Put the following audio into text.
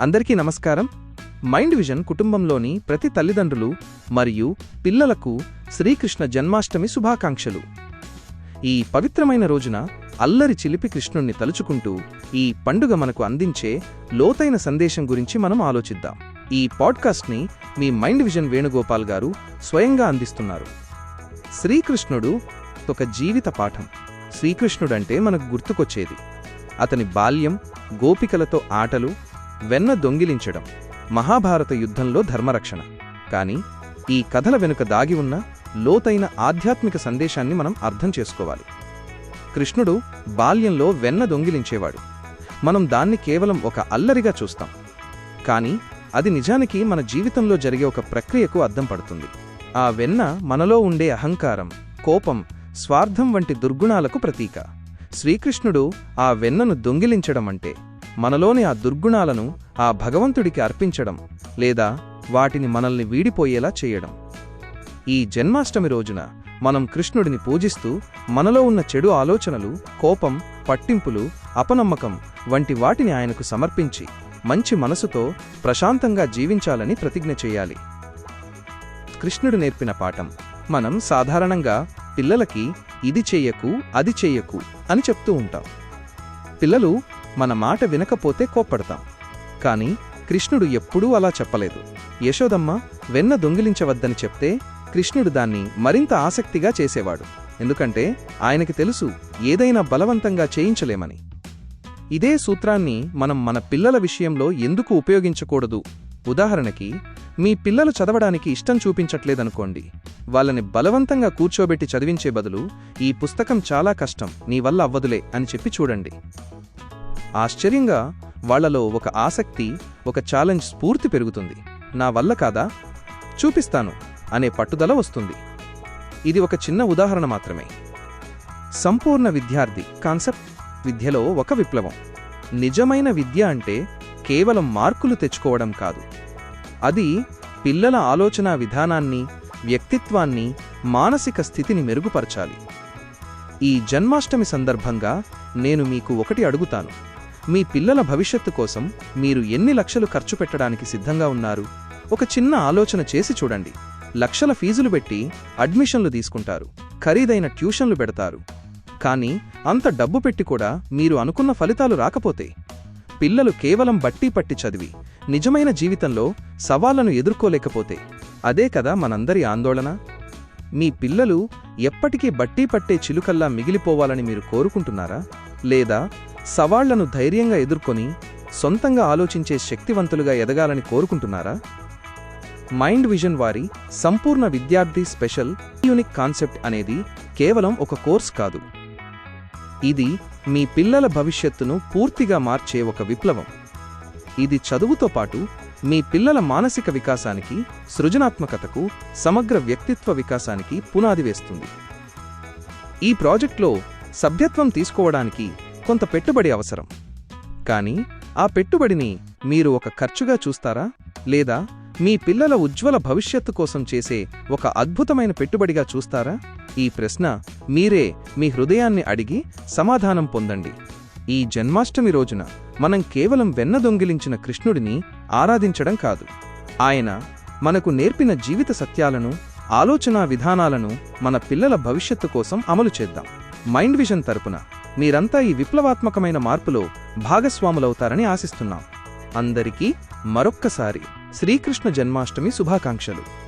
అందరికీ నమస్కారం. Mind vision కుటుంబంలోని ప్రతి తల్లిదండ్రులు మరియు పిల్లలకు శ్రీకృష్ణ జన్మాష్టమి శుభాకాంక్షలు. ఈ పవిత్రమైన రోజున అల్లరి చిలిపి కృష్ణుణ్ణి తలుచుకుంటూ ఈ పండుగ మనకు అందించే లోతైన సందేశం గురించి మనం ఆలోచిద్దాం. ఈ పాడ్కాస్ట్ని మీ మైండ్ విజన్ వేణుగోపాల్ గారు స్వయంగా అందిస్తున్నారు. శ్రీకృష్ణుడు ఒక జీవిత పాఠం. శ్రీకృష్ణుడంటే మనకు గుర్తుకొచ్చేది. అతని బాల్యం గోపికలతో ఆటలు వెన్న దొంగిలించడం మహాభారత యుద్ధంలో ధర్మరక్షణ. కాని ఈ కథల వెనుక దాగి ఉన్న లోతైన ఆధ్యాత్మిక సందేశాన్ని మనం అర్థం చేసుకోవాలి. కృష్ణుడు బాల్యంలో వెన్న దొంగిలించేవాడు. మనం దాన్ని కేవలం ఒక అల్లరిగా చూస్తాం. కాని అది నిజానికి మన జీవితంలో జరిగే ఒక ప్రక్రియకు అద్దం పడుతుంది. ఆ వెన్న మనలో ఉండే అహంకారం కోపం స్వార్థం వంటి దుర్గుణాలకు ప్రతీక. శ్రీకృష్ణుడు ఆ వెన్నను దొంగిలించడం అంటే మనలోని ఆ దుర్గుణాలను ఆ భగవంతుడికి అర్పించడం లేదా వాటిని మనల్ని వీడిపోయేలా చేయడం. ఈ జన్మాష్టమి రోజున మనం కృష్ణుడిని పూజిస్తూ మనలో ఉన్న చెడు ఆలోచనలు కోపం పట్టింపులు అపనమ్మకం వంటి వాటిని ఆయనకు సమర్పించి మంచి మనసుతో ప్రశాంతంగా జీవించాలని ప్రతిజ్ఞ చేయాలి. కృష్ణుడు నేర్పిన పాఠం మనం సాధారణంగా పిల్లలకి ఇది చెయ్యకు అది చెయ్యకు అని చెప్తూ ఉంటాం. పిల్లలు మన మాట వినకపోతే కోప్పడతాం. కాని కృష్ణుడు ఎప్పుడూ అలా చెప్పలేదు. యశోదమ్మ వెన్న దొంగిలించవద్దని చెప్తే కృష్ణుడు దాన్ని మరింత ఆసక్తిగా చేసేవాడు. ఎందుకంటే ఆయనకి తెలుసు ఏదైనా బలవంతంగా చేయించలేమని. ఇదే సూత్రాన్ని మనం మన పిల్లల విషయంలో ఎందుకు ఉపయోగించకూడదు? ఉదాహరణకి మీ పిల్లలు చదవడానికి ఇష్టం చూపించట్లేదనుకోండి. వాళ్ళని బలవంతంగా కూర్చోబెట్టి చదివించే బదులు ఈ పుస్తకం చాలా కష్టం నీ వల్ల అవ్వదులే అని చెప్పి చూడండి. ఆశ్చర్యంగా వాళ్ళలో ఒక ఆసక్తి ఒక ఛాలెంజ్ స్ఫూర్తి పెరుగుతుంది. నా వల్ల కాదా? చూపిస్తాను అనే పట్టుదల వస్తుంది. ఇది ఒక చిన్న ఉదాహరణ మాత్రమే. సంపూర్ణ విద్యార్థి కాన్సెప్ట్ విద్యలో ఒక విప్లవం. నిజమైన విద్య అంటే కేవలం మార్కులు తెచ్చుకోవడం కాదు. అది పిల్లల ఆలోచనా విధానాన్ని వ్యక్తిత్వాన్ని మానసిక స్థితిని మెరుగుపరచాలి. ఈ జన్మాష్టమి సందర్భంగా నేను మీకు ఒకటి అడుగుతాను. మీ పిల్లల భవిష్యత్తు కోసం మీరు ఎన్ని లక్షలు ఖర్చు పెట్టడానికి సిద్ధంగా ఉన్నారు? ఒక చిన్న ఆలోచన చేసి చూడండి. లక్షల ఫీజులు పెట్టి అడ్మిషన్లు తీసుకుంటారు. ఖరీదైన ట్యూషన్లు పెడతారు. కానీ అంత డబ్బు పెట్టి కూడా మీరు అనుకున్న ఫలితాలు రాకపోతే? పిల్లలు కేవలం బట్టి పట్టి చదివి నిజమైన జీవితంలో సవాళ్ళను ఎదుర్కోలేకపోతే? అదే కదా మనందరి ఆందోళన? మీ పిల్లలు ఎప్పటికీ బట్టి పట్టే చిలుకల్లా మిగిలిపోవాలని మీరు కోరుకుంటున్నారా? లేదా సవాళ్ళను ధైర్యంగా ఎదుర్కొని సొంతంగా ఆలోచించే శక్తివంతులుగా ఎదగాలని కోరుకుంటున్నారా? మైండ్ విజన్ వారి సంపూర్ణ విద్యార్థి స్పెషల్ యూనిక్ కాన్సెప్ట్ అనేది కేవలం ఒక కోర్స్ కాదు. ఇది మీ పిల్లల భవిష్యత్తును పూర్తిగా మార్చే ఒక విప్లవం. ఇది చదువుతో పాటు మీ పిల్లల మానసిక వికాసానికి సృజనాత్మకతకు సమగ్ర వ్యక్తిత్వ వికాసానికి పునాది వేస్తుంది. ఈ ప్రాజెక్ట్లో సభ్యత్వం తీసుకోవడానికి కొంత పెట్టుబడి అవసరం. కానీ ఆ పెట్టుబడిని మీరు ఒక ఖర్చుగా చూస్తారా? లేదా మీ పిల్లల ఉజ్వల భవిష్యత్తు కోసం చేసే ఒక అద్భుతమైన పెట్టుబడిగా చూస్తారా? ఈ ప్రశ్న మీరే మీ హృదయాన్ని అడిగి సమాధానం పొందండి. ఈ జన్మాష్టమి రోజున మనం కేవలం వెన్న దొంగిలించిన కృష్ణుడిని ఆరాధించడం కాదు. ఆయన మనకు నేర్పిన జీవిత సత్యాలను ఆలోచనా విధానాలను మన పిల్లల భవిష్యత్తు కోసం అమలు చేద్దాం. మైండ్ విజన్ తరపున మీరంతా ఈ విప్లవాత్మకమైన మార్పులో భాగస్వాములవుతారని ఆశిస్తున్నాం. అందరికీ మరొక్కసారి శ్రీకృష్ణ జన్మాష్టమి శుభాకాంక్షలు.